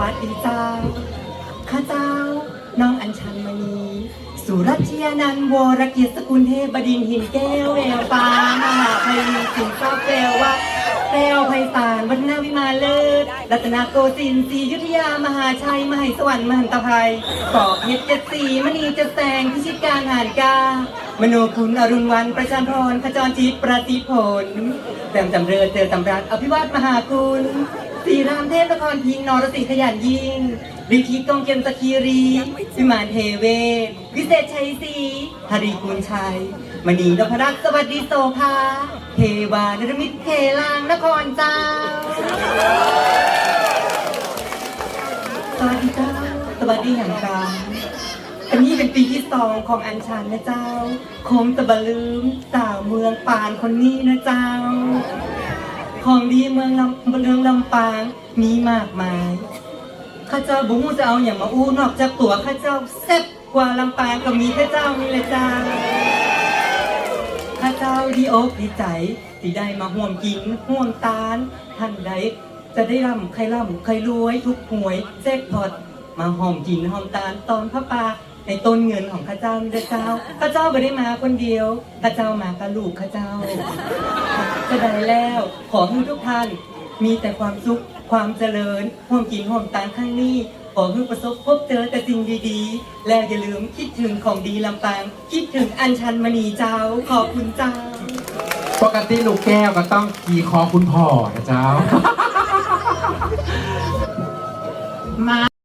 วัสดีเจ้า ข้าเจ้า น้องอัญชันมณี สุรัชยานันวรเกียรติสกุลเทพบดินหินแก้วแววฟ้ามหาภัยมีสินทรัพย์แวววัดแก้วไพศาลวัฒนาวิมาเลิศ รัตนโกสินทร์ศรียุทธยามหาชัยมหิสวรรค์มหันตภัยกอบเพชรเจ็ดสีมณีเจะแสงพิชิตการหานกา มโนคุณอรุณวันประชันพรขจรจิตประติผลแต้มจำเริญเจอตำรักอภิวัตมหาคุณ สีรามเทพนครพิงค์นรสิงห์ขยันยิงฤทธิกองเกมตะคีรีวิมานเทเวศวิเศษชัยศรีหริกุลชัย มณีนพรัตน์สวัสดีโสภาเทวานรมิตรเทลางนครเจ้า สวัสดีเจ้า สวัสดีอย่างกางอันนี้เป็นปีที่สองของอัญชันนะเจ้าคงจะบลืมสาวเมืองปานคนนี้นะเจ้า ของดีเมืองลำเมืองลำปางมีมากมาย ข้าเจ้าบุ้งจะเอาอย่างมาอู้นอกจากตัวข้าเจ้าแซ่บกว่าลำปางก็มีข้าเจ้านี่แหละจ้า ข้าเจ้าดีอกดีใจที่ได้มาห่วมกินห่วมตาลท่านใดจะได้ร่ำใครร่ำใครรวยทุกหวยแจ็คพอตมาหอมกินหอมตาลตอนพระปา ในต้นเงินของข้าเจ้านี่นะเจ้าข้าเจ้าไม่ได้มาคนเดียวข้าเจ้ามากับลูกข้าเจ้าจะได้แล้วขอให้ทุกท่านมีแต่ความสุขความเจริญห่วมกินห่วมตาลข้างนี้ขอให้ประสบพบเจอแต่สิ่งดีๆ และอย่าลืมคิดถึงของดีลำปาง คิดถึงอัญชันมณีเจ้า ขอบคุณเจ้า ปกติลูกแก้วก็ต้องขี่คอคุณพ่อนะเจ้า มาใหญ่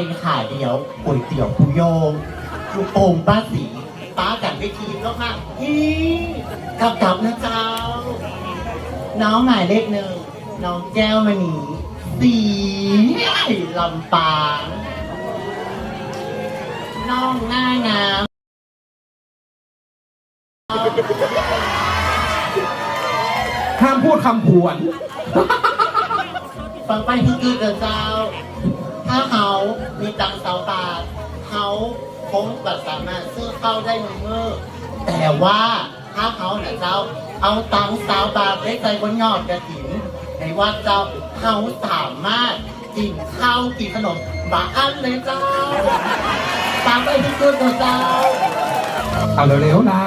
ข้าไก่ขาเดียวก๋วยเตี๋ยวผู้โยงลูกโป่งป้าสีป้ากันไปทีมแล้วค่ะอีกลับกลับนะเจ้า น้องหมายเลขหนึ่งน้องแก้วมณีสีลำปางน้องหน้างามห้ามพูดคำผวน ฟังไปที่คือเดินเจ้า ถ้าเขา มีตังเสาบาเขาคงแบบสามารถซื้อเข้าวได้หนึ่งมือแต่ว่าถ้าเขาเนี่ยเจ้าเอาตังสาวบาทไว้ใจบนยอดกระถิ่นในวัดเจ้าเขาสามารถกินข้าวกินขนมบาอันเลยเจ้าตามไปที่คือเดินเจ้าเอาเร็วๆนะ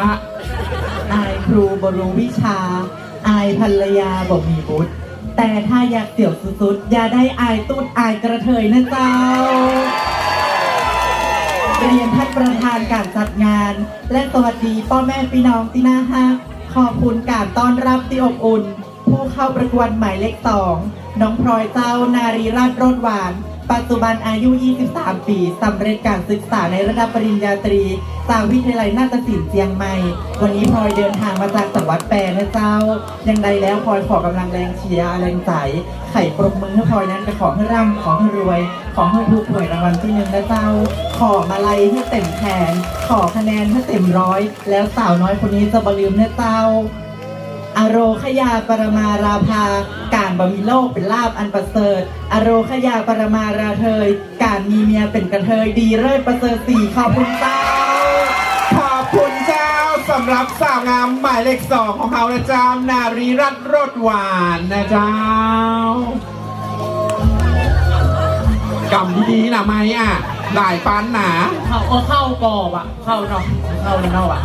อายครูบรูวิชา อายภรรยาบอกมีบุตร แต่ถ้าอยากเสี่ยวสุดๆ อย่าได้อายตูดอายกระเทยนะเจ้า เรียนท่านประธานการจัดงาน และสวัสดีพ่อแม่พี่น้องที่น่าฮักขอบคุณการต้อนรับที่อบอุ่น ผู้เข้าประกวดหมายเลขสองน้องพลอยเจ้านารีราชรสหวาน ปัจจุบันอายุ 23 ปีสำเร็จการศึกษาในระดับปริญญาตรีจากวิทยาลัยนาฏศิลป์เชียงใหม่ วันนี้พลอยเดินทางมาจากจังหวัดแปรนะเจ้า ยังใดแล้วพลอยขอกำลังแรงเชียร์แรงใจ ไข่ปรบมือให้พลอยนั้นไปขอให้ร่ำขอให้รวย ขอให้ถูกหวยรางวัลที่หนึ่งนะเจ้า ขอมาลัยให้เต็มแขนขอคะแนนให้เต็มร้อย แล้วสาวน้อยคนนี้จะบลืมนะเจ้า อโรคยาปรมาราภา การบมีโลกเป็นลาบอันประเสริฐ อโรคยาปรมาราเทย การมีเมียเป็นกระเทยดีเลิศประเสริฐสี่ขอบคุณเจ้า ขอบคุณเจ้าสำหรับสาวงามหมายเลขสองของเขานะเจ้านารีรัตน์รสหวานนะเจ้ากำดีๆนะไหมอะหลายปันหนาเข้าเออเข้ากอบอะ เข้าเนาะเข้าเนาะอะ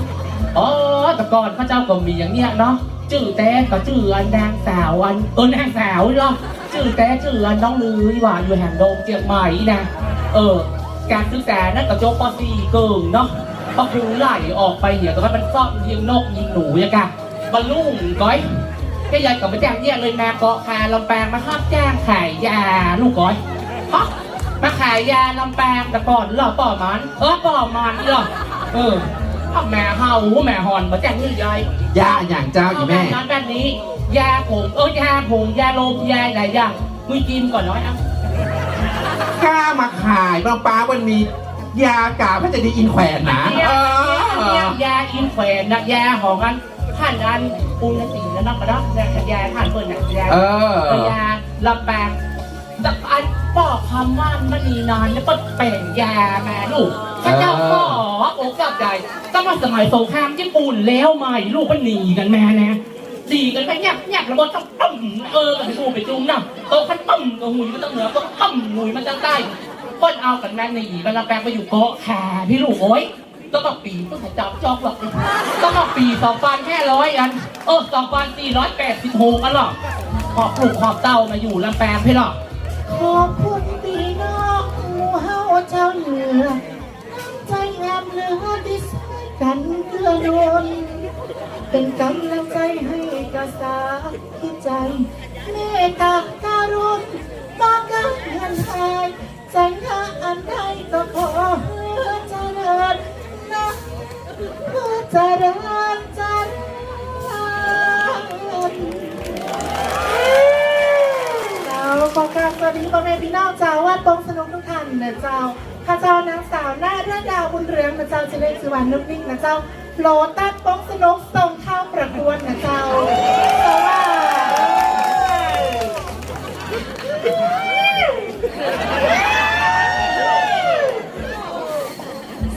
อ๋อแต่ก่อนพระเจ้าก็มีอย่างเนี้ยเนาะ ชื่อแต่ก็ชื่ออันนางสาวอันเออนางสาวเนาะชื่อแต่ชื่ออันน้องลือหวานอยู่แห่งโดมเจียงใหม่นะเออ การศึกษานั่นก็จบป .4 เกิงเนาะพอครูไหลออกไปเดี๋ยวก็มันซ่อมยิงนกยิงหนูยังกะบรรลุงก้อยก็ยายกับมาแจ้งเนี่ยเลยแม่เกาะคาลำแปางมาห้ามแจ้งขายยาลูกก้อยฮะมาขายยาลำแปางแต่ก่อนเหรอป่อมันเออป่อมันเหรอเออ พ่อแม่เฮาแม่หอนมาแจ้งนี่ยายย่าอย่างเจ้าอีแม่เอาแบบนั้นแบบนี้ยาผมเออยาผมยาลมยาหลายอย่างมึงกินก่อนน้อยอะกล้ามาขายบางป้ามันมียากาพระจะดีอินแขวนนะเนี่ยเอเนี่ยอยาอินแฟนนะยาของกันท่านอันปุณตินะนักกระดับยาท่านเปิดนะยาเออเออยาลำแปา งแต่อันปอกคำว่านมันนีนานแล้วก็แป่งยามาลูกพระเจ้าก็โอกาสใจตั้งแต่สมัยสงครามญี่ปุ่นแล้วใหม่ลูกมันหนีกันแม่นะดีกันไปแยบแยบแล้วก็ต้องตั้มเออกันไปดูไปจุ่มนะเออขันตั้มกับหุยมันต้องเหนือก็ตั้มหุยมันต้งใต้ก้นเอากันแม่งในหยีกันละแปลงไปอยู่เกาะขาพี่ลูกโอ้ยต้องมาปีเพื่อจับจอกหรอกต้องมาปีสองพันแค่ร้อยอันเออสองพันสี่ร้อยแปดสิบหกอันหรอกขอบปลูกขอบเต้ามาอยู่ลำแปงพี่หรอก ขอบคุณพี่น้องหมู่เฮาเจ้าเหนือน้ำใจงามเหลือดิสกันเกื้อหนุนเป็นกำลังใจให้กษาที่ใจ เมตตาการุณต้องการเงินหายใจหาอันใดก็ขอเพื่อเจริญนะเพื่อเจริญเจริญเจ้า ขอกราบสวัสดีพ่อแม่พี่น้องเจ้าวัดปงสนุกทุกท่านนะเจ้าข้าเจ้านางสาวหน้าเรื่องดาวบุญเรืองนะเจ้าจะเล่นสุวรรณนุกนิ่งนะเจ้าโลตัสปงสนุกส่งเข้าประกวดนะเจ้าเพราว่า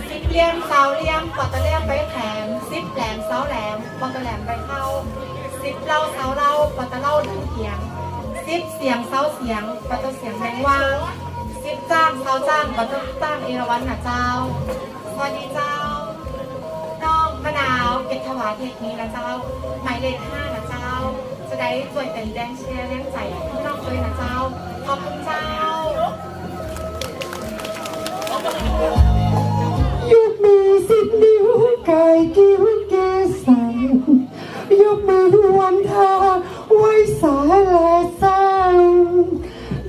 สิบเลี่ยมเสาเลี่ยมปัตะเลี่ยมไปแถมสิบแหลมเสาแหลมปัตะแหลมไปเข้าสิบเล่าเสาเล่าปัตตะเล่าดังเขียง สิบเสียงเสาเสียงปัตตเสียงแมงว่างสิบจ้างเสาจ้างปัตตจ้างเอราวันนะเจ้าสวัสดีเจ้าน้องมะนาวเก็บถวายเทคนี้นะเจ้าหมายเลขห้านะเจ้าจะได้ช่วยเป็นแรงเชียร์แรงใจให้น้องเลยนะเจ้าขอบคุณเจ้ายกมือสิบนิ้วกายกิ้วเกสันยกมือดวนทาไว้สาและสา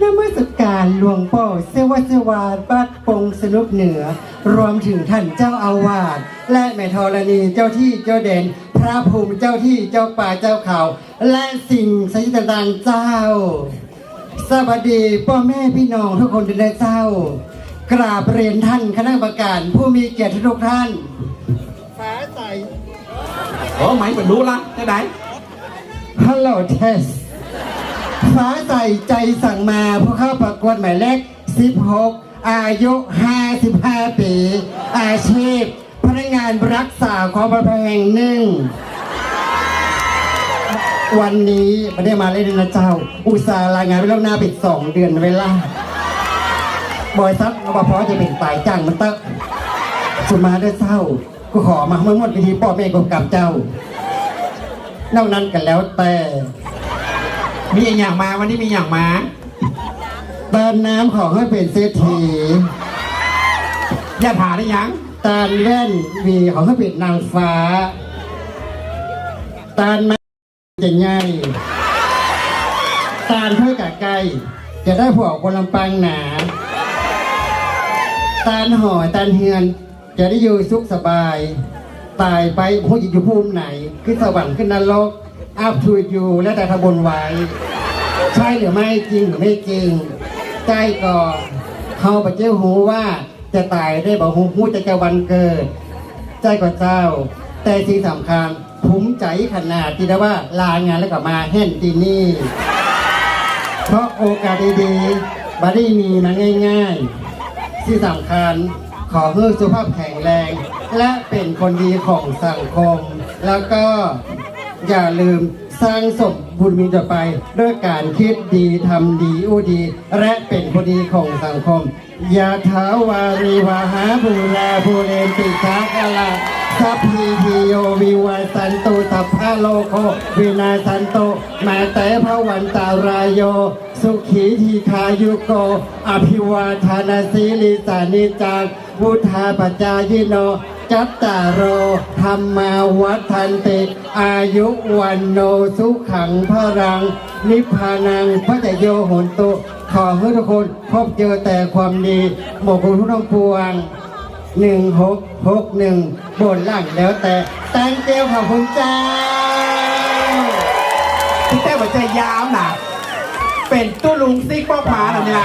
นมัสการหลวงพ่อเสวสวาสบัดปงสนุกเหนือ รวมถึงท่านเจ้าอาวาสและแม่ธรณีเจ้าที่เจ้าเด่นพระภูมิเจ้าที่เจ้าป่าเจ้าเขา และสิ่งศักดิ์สิทธิ์ต่างๆเจ้า สวัสดีพ่อแม่พี่น้องทุกคนที่ได้เจ้า กราบเรียนท่านคณะกรรมการผู้มีเกียรติทุกท่านฟ้าใสโอ้ไหมเหมือนรู้ละจะไหนฮัลโหลเทส ฟ้าใสใจสั่งมาผู้เข้าประกวดหมายเลข 16 อายุ 55 ปี อาชีพ พนักงานรักษาความปลอดภัยแห่งหนึ่ง วันนี้ไม่ได้มาเล่นนะเจ้า อุตส่าห์ลายงานไปล่วงหน้าปิดสองเดือนเวลาบอยซัดรปภจะเป็นฝ่ายจ้างมันเตอะสุมาได้เศร้ากูขอมาเมื่อหมดพิธีพ่อแม่กบกับเจ้านอกนั้นกันแล้วแต่ มีอย่างมาวันนี้มีอย่างมาตานน้ำของให้เป็นเศรษฐีอย่าถาได้ยังตานแว่นวีของให้เป็นนางฟ้า ตานไม้จะใหญ่ตานเพื่อกะไก่จะได้ผัวคนลำปางหนา ตานหอตานเฮือน จะได้อยู่สุขสบาย ตายไปผู้จะอยู่ภูมิไหน ขึ้นสวรรค์ขึ้นนรก อัพทูอยู่และแต่ทบนไว้ ใช่หรือไม่จริงหรือไม่จริงใจก็เขาไปเจ้าหูว่าจะตายได้บอกหูหูจะจะวันเกิด ใจก็เจ้า แต่สิ่งสำคัญภูมิใจขนาดที่ได้ว่าลางานแล้วก็มาเห็นที่นี่ เพราะโอกาสดีๆบัได้มีมาง่าย ๆ ที่สำคัญขอให้สุขภาพแข็งแรง และเป็นคนดีของสังคม แล้วก็ อย่าลืมสร้างศพบุญมีต่อไป ด้วยการคิดดีทำดีอู้ดี และเป็นคนดีของสังคมยาถาวารีวาหาภูแลภูเรนติชากะลา สัพพีทิโยวิวาสันตุสัพพะโลโควินาสันโตมาแต่พระวันตารายโย สุขีทีคายุโก อภิวาทานาสีลิสานิจังพุทธาปจายิโน จัตตารโรธรรมาวัฒนติ อายุวันโนสุขังพรัง นิพพานังพระเจโยโหนตุ ขอให้ทุกคนพบเจอแต่ความดีหมกคุณทุกทั้งปวง หนึ่งหกหกหนึ่งบนล่างแล้วแต่แตงเจียวขอบคุณเจ้าพี่แต้หัวใจยาวน่ะเป็นตู้ลุงซิกป้อกหมาเหรอเนี่ย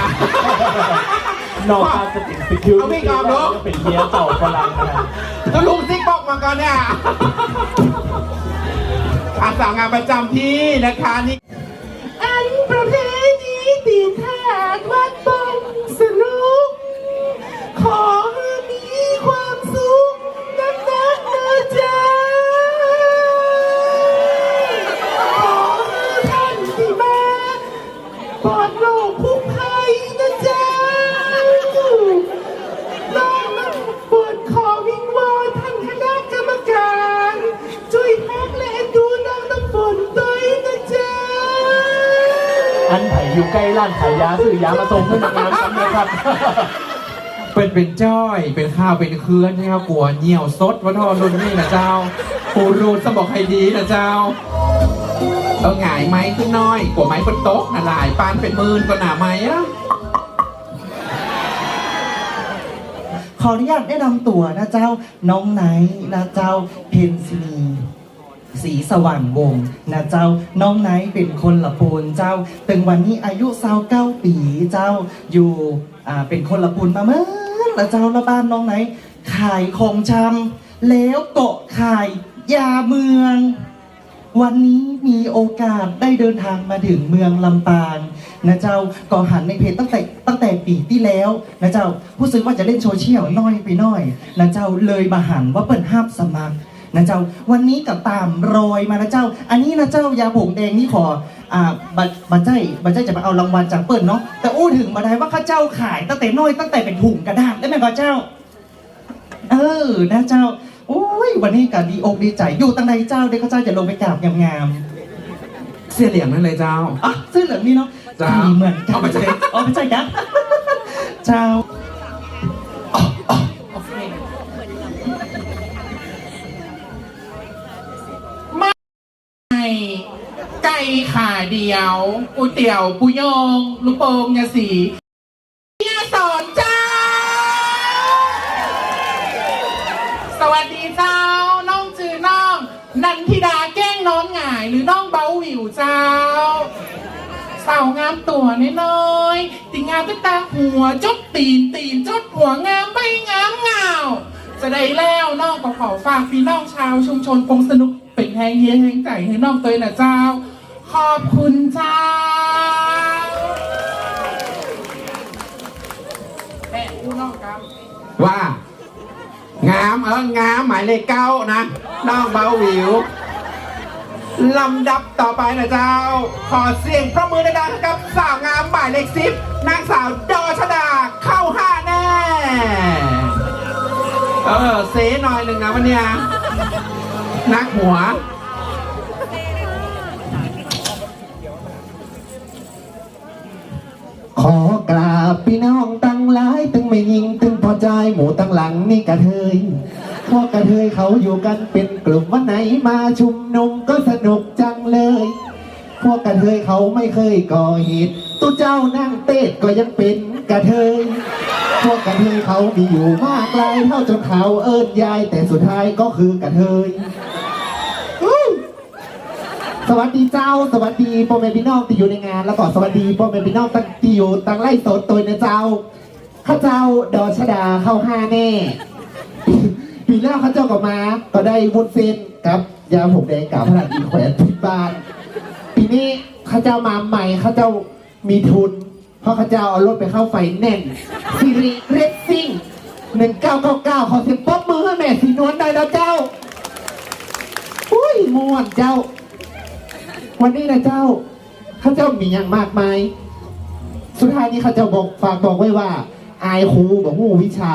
นอกจากจะเป็นสกิลเอาไม่กรอบเนอะเป็นเฮียเต่าฝรั่งนะตู้ลุงซิกป้อกมาก่อนเนี่ยอาสาวงานประจำที่นะคะนี่อันประเพณีตีแทกวัดบ อยู่ใกล้ร้านขายยาซื้อยามาส่งให้นางงามกันนะครับเป็นเป็นจ้อยเป็นข้าวเป็นเคลื่อนให้เขากลัวเหี่ยวซดวัทอรุ่นนี่นะเจ้าปูรูดสบอกให้ดีนะเจ้าเออหงายไม้ขึ้นน้อยกว่าไม้บนโต๊ะน่ะหลายปานเป็นหมื่นก็หนาไหมอะขออนุญาตแนะนำตัวนะเจ้าน้องไนท์นะเจ้าเพนซินี สีสว่างวงนะเจ้าน้องไนท์เป็นคนละปูนเจ้าตึงวันนี้อายุสาวเก้าปีเจ้าอยู่อ่าเป็นคนละปูนมาเมื่อละเจ้าละบ้านน้องไนท์ขายของชำแล้วเกาะขายยาเมือง วันนี้มีโอกาสได้เดินทางมาถึงเมืองลำปางนะเจ้าก็หันในเพจตั้งแต่ตั้งแต่ปีที่แล้วนะเจ้าผู้ซื้อว่าจะเล่นโซเชียลน้อยไปน่อยนะเจ้าเลยมาหันว่าเปิดห้ามสมัคร นะเจ้า วันนี้กับตามรอยมานะเจ้า อันนี้นะเจ้ายาผงแดงนี่ขออ่าบัตบัตใจบัตใจจะมาเอารางวัลจากเปิดเนาะแต่อู้ถึงมาได้ว่าข้าเจ้าขายตั้งแต่น้อยตั้งแต่เป็นถุงกระดาษได้ไหมพ่อเจ้า เออนะเจ้าโอ้ยวันนี้กันดีอกดีใจอยู่ตั้งใดเจ้าเด็กข้าเจ้าจะลงไปกราบงามเสียเหลี่ยงนั่นเลยเจ้าๆอะเสื้อเหลืองนี่เนาะเจ้าสีเหมือนกันเอาไปใช้เอาไปใช่กันเจ้าียวก๋วยเตี๋ยวปูยงลูกโป่งยาสียสอนเจ้า สวัสดีเจ้า น้องจือน้อง นันทิดาแก้งน้องหงาย หรือน้องเบาหวิวเจ้าสาวงามตัวน้อยๆติงามตั้งแต่หัวจดตีนตีนจดหัวงามไม่งามเงาจะได้แล้วน้องก็ขอฝากพี่น้องชาวชุมชนคงสนุกเป็นแหงเฮียแหงใจให้น้องตัวนะเจ้า ขอบคุณเจ้าแม่ผู้น้องครับว่า งามเอองามหมายเลขเก้านะน้องเบาหวิวลำดับต่อไปนะเจ้า ขอเสียงประมือดังๆกับสาวงามหมายเลขสิบนางสาวดอชดาเข้าห้าแน่ เออเซหน่อยหนึ่งนะวันเนี้ยนักหัว ขอกราบพี่น้องตั้งหลายตึงไม่ยิงตึงพอใจหมู่ตั้งหลังนี่กระเทยพวกกระเทยเขาอยู่กันเป็นกลุ่มวันไหนมาชุมนุมก็สนุกจังเลย พวกกระเทยเขาไม่เคยก่อเหตุตู้เจ้านั่งเต้ก็ยังเป็นกระเทยพวกกระเทยเขามีอยู่มากลายเท่าจนเขาเอิ้นยายแต่สุดท้ายก็คือกระเทย สวัสดีเจ้า สวัสดีพ่อแม่พี่น้องที่อยู่ในงาน แล้วก็สวัสดีพ่อแม่พี่น้องตั้งที่อยู่ตั้งไล่สดตัวนะเจ้าข้าเจ้าดอชดาเข้าห้าแน่ปีหน้าข้าเจ้าก็มา ก็ได้วุ้นเส้นกับยาผมแดงกับพลัดอีแขวนที่บ้านปีนี้ข้าเจ้ามาใหม่ข้าเจ้ามีทุน เพราะข้าเจ้าเอารถไปเข้าไฟแน่นสิริเรซซิ่งหนึ่งเก้าเก้าเก้าขอเสียงป๊อบมือให้แม่สีนวลได้แล้วเจ้า อุ้ยม่วนเจ้า วันนี้นะเจ้าข้าเจ้ามีอย่างมากมาย สุดท้ายนี้ข้าเจ้าบอกฝากบอกไว้ว่า อายครูบอกูวิชา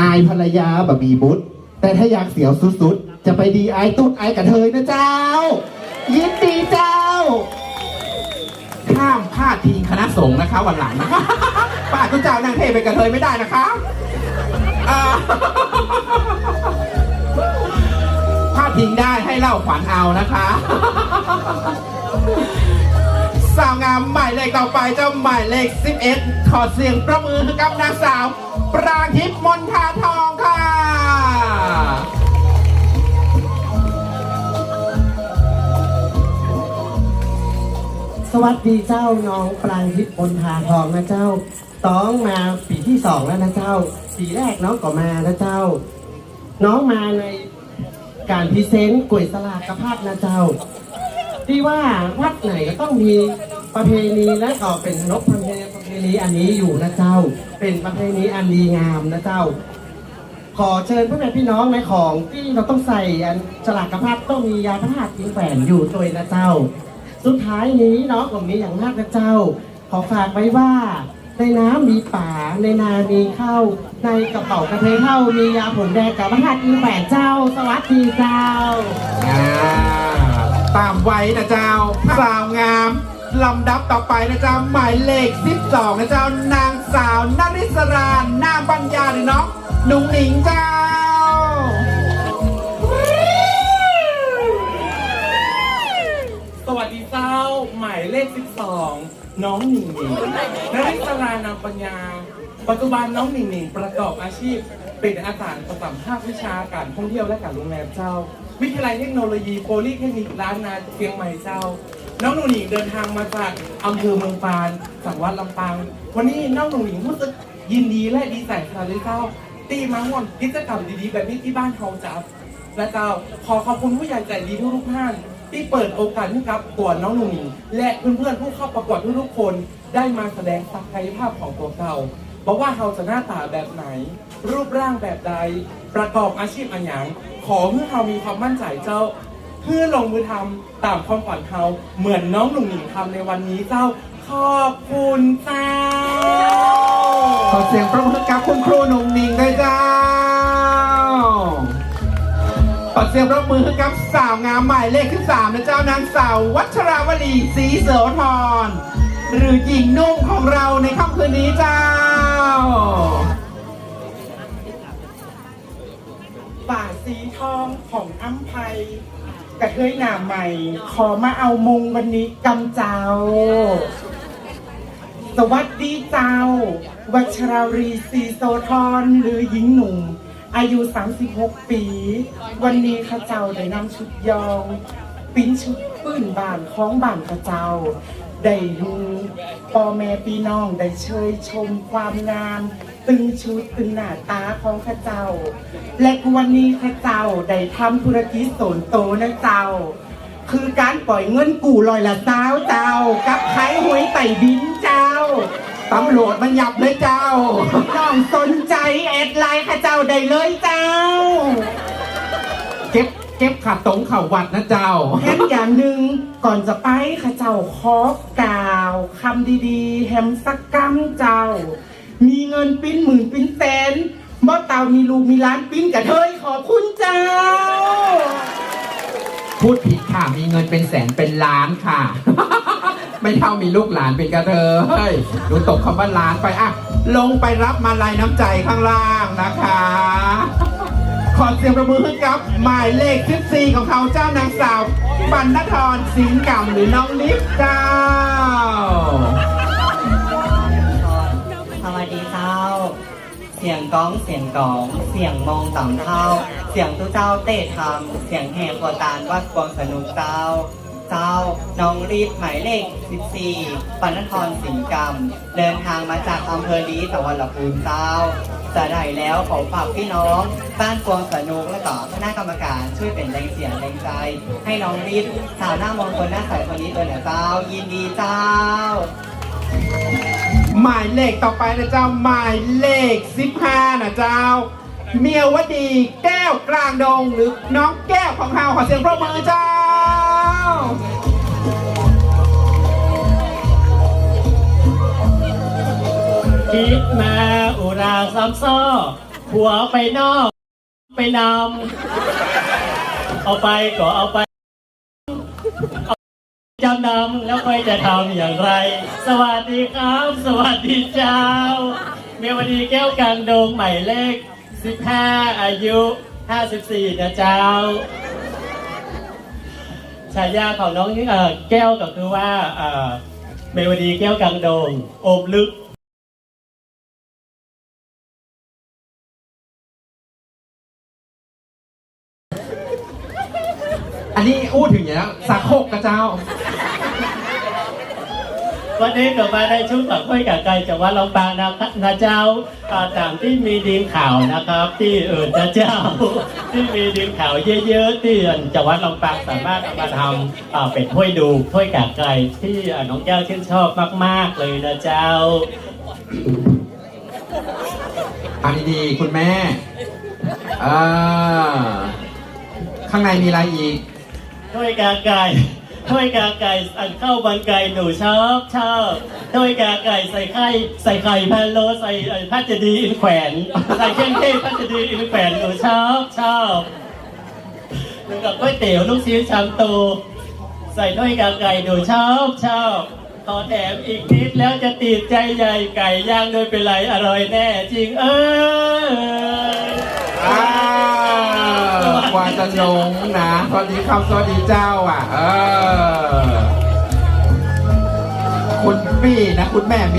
อายภรรยาแบบมีบุตร แต่ถ้าอยากเสียวสุดๆ จะไปดีอายตุ๊ดอายกระเทยนะเจ้า ยินดีเจ้าห้ามพลาดทีคณะสงฆ์นะคะ วันหลังนะคะป้าทุกเจ้านางเทพไปกระเทยไม่ได้นะคะ ทิ้งได้ให้เล่าขวัญเอานะคะ สาวงามหมายเลขต่อไปเจ้าหมายเลข 11 ขอเสียงประมือกับนางสาว ปรางทิพย์มนทาทองค่ะ สวัสดีเจ้าน้องปรางทิพย์บนทาทองนะเจ้า ต้องมาปีที่สองแล้วนะเจ้า ปีแรกน้องก็มานะเจ้า น้องมาใน การพรีเซนต์กล้วยสลากกระพัดนะเจ้า ที่ว่าวัดไหนก็ต้องมีประเพณีและก็เป็นนกประเพณีประเพณีอันนี้อยู่นะเจ้า เป็นประเพณีอันดีงามนะเจ้า ขอเชิญพ่อแม่พี่น้องในของที่เราต้องใส่อันฉลากกระพัดต้องมียาพระหัตถ์ยิงแฝงอยู่ด้วยนะเจ้า สุดท้ายนี้เน้องกลุ่มนี้อย่างมากนะเจ้า ขอฝากไว้ว่า ในน้ำมีป่า ในนามีข้าว ในกระเป๋ากระเทยเท่ามียาผลแดงกับพระหัตถ์ยิงแฝดเจ้า สวัสดีเจ้า อ่าตามไว้นะเจ้าสาวงาม ลำดับต่อไปนะเจ้าหมายเลข 12 นะเจ้านางสาวนาริสรา นามปัญญาหรือน้องหนุ่งหนิงเจ้า น้องหนิงหนิงนริศรานามปัญญา ปัจจุบันน้องหนิงหนิงประกอบอาชีพ เป็นอาจารย์ประจำภาควิชาการท่องเที่ยวและการโรงแรมเจ้า วิทยาลัยเทคโนโลยีโพลีเทคนิคล้านนาเชียงใหม่เจ้า น้องหนุ่งหนิงเดินทางมาจากอำเภอเมืองปานจังหวัดลำปาง วันนี้น้องหนุ่งหนิงรู้สึกยินดีและดีใจค่ะเลยเจ้าตีมาห่วงกิจกรรมดีๆ แบบนี้ที่บ้านเขาจ้าและเจ้าขอขอบคุณผู้ใหญ่ใจดีทุกๆท่าน ที่เปิดโอกาสให้กับตัวน้องหนุ่งหนิงและเพื่อนๆผู้เข้าประกวดทุกๆคนได้มาแสดงศักยภาพของตัวเขาบอกว่าเขาจะหน้าตาแบบไหน รูปร่างแบบใด ประกอบอาชีพอันหยังขอเพื่อเขามีความมั่นใจเจ้า เพื่อลงมือทำตามความฝันเขาเหมือนน้องหนุ่งหนิงทำในวันนี้เจ้า ขอบคุณเจ้า ขอเสียงประมือกับคุณครูหนุ่งหนิงด้วยจ้า ขอเสียงประมือกับสาวงามหมายเลขที่สามนะเจ้านางสาววัชราวลีศรีเสวทรหรือหญิงนุ่มของเราในค่ำคืนนี้เจ้าป่าสีทองของอ้ำไพกระเทยหน้าใหม่ ขอมาเอามงวันนี้กำเจ้า สวัสดีเจ้า วัชรารีสีโซทรหรือหญิงหนุ่ม อายุ 36 ปี วันนี้ข้าเจ้าได้นำชุดยอง ปิ้นชุดปื้นบานของบานข้าเจ้า ได้ดูพ่อแม่พี่น้องได้เชยชมความงาม ตึงชุดตึงหน้าตาของข้าเจ้า และวันนี้ข้าเจ้าได้ทำธุรกิจโสนโตนะเจ้า คือการปล่อยเงินกู้ลอยละเจ้าเจ้า กับขายหวยไต่ดินเจ้า ตำรวจมันหยับเลยเจ้า น้องสนใจแอดไลน์ข้าเจ้าได้เลยเจ้า เก็บเก็บขาดตรงเข่าวัดนะเจ้าแถมอย่างหนึ่งก่อนจะไปข้าเจ้าขอกล่าวคำดีๆ แฮมสักกำเจ้า มีเงินปิ้นหมื่นปิ้นแสนบ่เต่ามีลูกมีล้านปิ้นกระเทยขอบคุณเจ้า พูดผิดค่ะ มีเงินเป็นแสนเป็นล้านค่ะ ไม่เท่ามีลูกหลานเป็นกระเทยดูตกคำว่าหลานไปอะลงไปรับมาลายน้ำใจข้างล่างนะคะ ขอเสียงประมือให้กับ หมายเลข14ของเขาเจ้านางสาวปันนทรสิงห์กำหรือน้องลิฟเจ้า สวัสดีเจ้า เสียงก้องเสียงกอง เสียงมองต่ำเท่า เสียงตู้เจ้าเตะทำเสียงแหบกวตานวัดกวงสนุกเจ้า เจ้าน้องรีบหมายเลข 14 ปันนทรสิงห์กำเดินทางมาจากอำเภอลีตะวันละภูมิเจ้าจะได้แล้วขอฝากพี่น้องบ้านกวงสนุกและต่อคณะกรรมการช่วยเป็นแรงเสียงแรงใจ ให้น้องรีบสาวหน้ามองคนหน้าใสคนนี้ตัวเนี่ยเจ้า ยินดีเจ้า หมายเลขต่อไปนะเจ้าหมายเลข 15นะเจ้า เมียวดีแก้วกลางดงหรือน้องแก้วของเราขอเสียงปรบมือเจ้า คิดมาอุราซ้ำซ้อผัวไปนอก ไปนำเอาไปก็เอาไปจำนำแล้วค่อยจะทำอย่างไร สวัสดีครับ สวัสดีเจ้า เมียวดีแก้วกลางดงใหม่เลข 15 อายุ 54นะเจ้า ฉายาของน้องนี่เออแก้วก็คือว่าเออเมวดีแก้วกลางโดงโอบลึกอันนี้อู้ถึงอย่างนี้สักหกกระเจ้า วันนี้ก็มาในชุดกับค่อยกับไก่จังหวัดลำปางนะครับนะเจ้าอ่าตามที่มีดีมข่าวนะครับ ที่เออนะเจ้า ที่มีดีมข่าวเยอะๆที่จังหวัดลำปางสามารถเอามาทำอ่าเป็นถ้วยดูถ้วยกากไก่ที่อ่าน้องแก้วชื่นชอบมากๆเลยนะเจ้าอันนี้ดีคุณแม่อ่าข้างในมีอะไรอีกถ้วยกาไก่ ถ้วยกาไก่อันเข้าวบันไก่หนูชอบชอบถ้วยกาไก่ใส่ไข่ใส่ไข่พะโล้ใส่ไอ้พัชดีอินแขวนใส่เครื่องเทศพัชดีอินแขวนหนูชอบชอบแล้วกับก๋วยเตี๋ยวลูกชิ้นชามโต ใส่ถ้วยกาไก่หนูชอบชอบขอแถมอีกนิดแล้วจะติดใจใหญ่ไก่ย่างโดยเป็นไรอร่อยแน่จริงเอ้ย อกว่าจะลงนะสวัสดีครับสวัสดีเจ้าอะ เออ คุณพี่นะ คุณแม่เมีย